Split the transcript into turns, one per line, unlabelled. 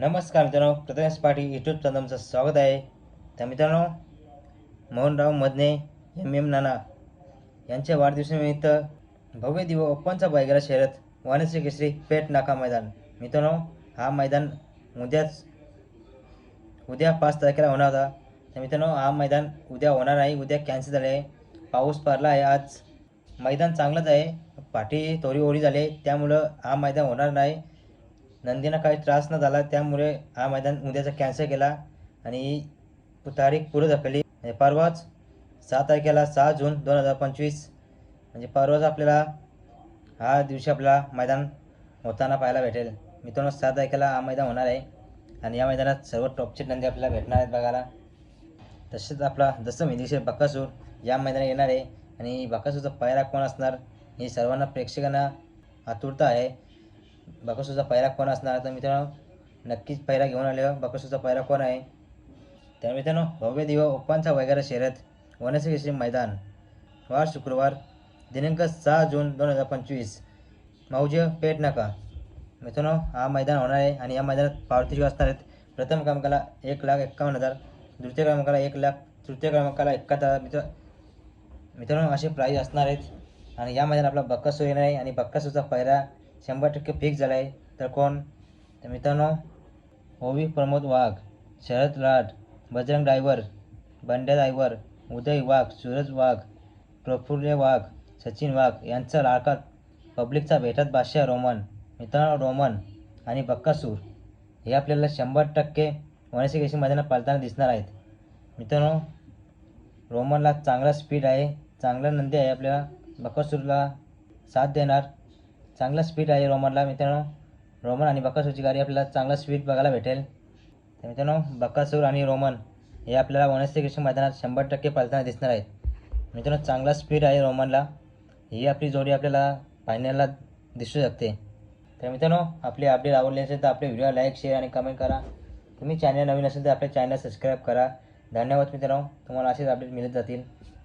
नमस्कार मित्रांनो प्रथमेश पाटील यूट्यूब चंदमचं स्वागत आहे. तर मित्रांनो मोहनराव मदने एम एम नाना यांच्या वाढदिवसानिमित्त भव्य दिव ओपनचा बायगरा शहरात वाणिज्य केसरी पेट नाका मैदान. मित्रांनो हा मैदान उद्याच उद्या पाच तारखेला होणार होता. तर मित्रांनो हा मैदान उद्या होणार नाही उद्या कॅन्सल झाले आहे. पाऊस पडला आहे आज. मैदान चांगलंच आहे. पाठी थोडी ओढी झाली त्यामुळं हा मैदान होणार नाही. नंदीनं काही त्रास न झाला त्यामुळे हा मैदान उद्याचा कॅन्सल केला आणि तारीख पुढे ढकलली. म्हणजे परवाच सहा तारखेला सहा जून दोन हजार पंचवीस म्हणजे परवाच आपल्याला हा दिवशी आपल्याला मैदान होताना पाहायला भेटेल. मित्रांनो सहा तारखेला हा मैदान होणार आहे आणि या मैदानात सर्व टॉपचे नंदी आपल्याला भेटणार आहेत बघायला. तसेच आपला जसं मेंदिशेर बकासूर या मैदानात येणार आहे आणि बकासूरचा पायरा कोण असणार हे सर्वांना प्रेक्षकांना आतुरता आहे. बकासूरचा पायरा कोण असणार तर मित्रांनो नक्कीच पायरा घेऊन आले बकासूरचा पायरा कोण आहे? तर मित्रांनो भव्य दिव ओपनचा वगैरे शहरात वनसी मैदान. वार शुक्रवार दिनांक सहा जून दोन हजार पंचवीस. मौजे पेट नाका. मित्रांनो हा मैदान होणार आहे आणि या मैदानात पावतीचे असणार आहेत प्रथम क्रमांकाला एक लाख एक्कावन्न हजार द्वितीय क्रमांकाला एक लाख तृतीय क्रमांकाला एकाहत्तर हजार. मित्र मित्रांनो असे प्राईज असणार आहेत. आणि या मैदानात आपला बक्कासूर येणार आहे आणि बक्कासूरचा पहिरा शंभर टक्के फिक्स झाला आहे तर कोण? तर मित्रांनो ओवी प्रमोद वाघ शरद लाड बजरंग डायवर बंड्या डायवर उदय वाघ सूरज वाघ प्रफुल्ल वाघ सचिन वाघ यांचा लाडका पब्लिकचा भेटत बादशाह रोमन मित्रांनो रोमन आणि बक्कासूर. हे आपल्याला शंभर टक्के वनसी केशी मैदानात पालताना दिसणार आहेत. मित्रांनो रोमनला चांगला स्पीड आहे चांगला नंदी आहे आपल्याला बक्कासूरला साथ देणार. चांगला स्पीड आहे रोमनला मित्रांनो. रोमन आणि बकासूरची गाडी आपल्याला चांगला स्पीड बघायला भेटेल. तर मित्रांनो बकासूर आणि रोमन हे आपल्याला वनस्ते कृष्ण मैदानात शंभर टक्के पालताना दिसणार आहेत. मित्रांनो चांगला स्पीड आहे रोमनला. ही आपली जोडी आपल्याला फायनलला दिसू शकते. तर मित्रांनो आपली अपडेट आवडली असेल तर आपले व्हिडिओ लाईक शेअर आणि कमेंट करा. तुम्ही चॅनल नवीन असेल तर आपल्या चॅनल सबस्क्राईब करा. धन्यवाद मित्रांनो. तुम्हाला असेच अपडेट मिळत जातील.